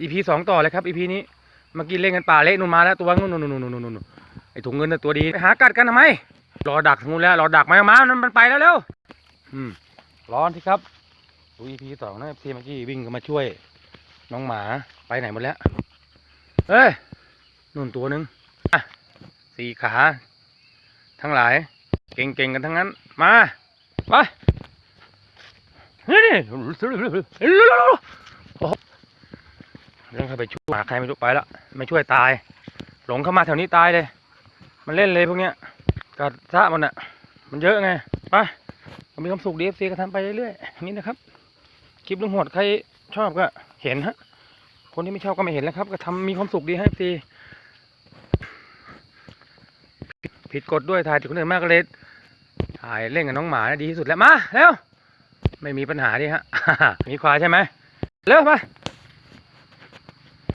EP สองต่อเลยครับ EP นี้เมื่อกี้เล่นกันป่าเละนู่นมาแล้วตัวนู่นนู่นนู่นนู่นนู่นไอถุงเงินตัวดีไปหากัดกันทำไมรอดักทางนู้นแล้วรอดักมามามันมันไปแล้วเร็วอืมร้อนที่ครับดู EP สองนะ FC เมื่อกี้วิ่งกันมาช่วย น้องหมาไปไหนหมดแล้วเฮ้ยนู่นตัวหนึ่งสี่ขา ทั้งหลาย เก่งๆกันทั้งนั้น มาไปนี่โอ้โห เรื่องเข้าไปช่วยหมาใครไม่รู้ไปแล้วไม่ช่วยตาย หลงเข้ามาแถวนี้ตายเลย มันเล่นเลยพวกเนี้ยกัดซะมันอะมันเยอะไงไปมีความสุขดีเอฟซีก็ทำไปเรื่อยๆนี้นะครับ คลิปลุงหดใครชอบก็เห็นฮะ คนที่ไม่ชอบก็ไม่เห็นแล้วครับ ก็ทำมีความสุขดีให้เอฟซีผิดกฎด้วยถ่ายติดคนอื่นมากเลยถ่ายเล่นกับน้องหมาดีที่สุดแล้วมาเร็วไม่มีปัญหาดิฮะมีควายใช่ไหมเร็วมา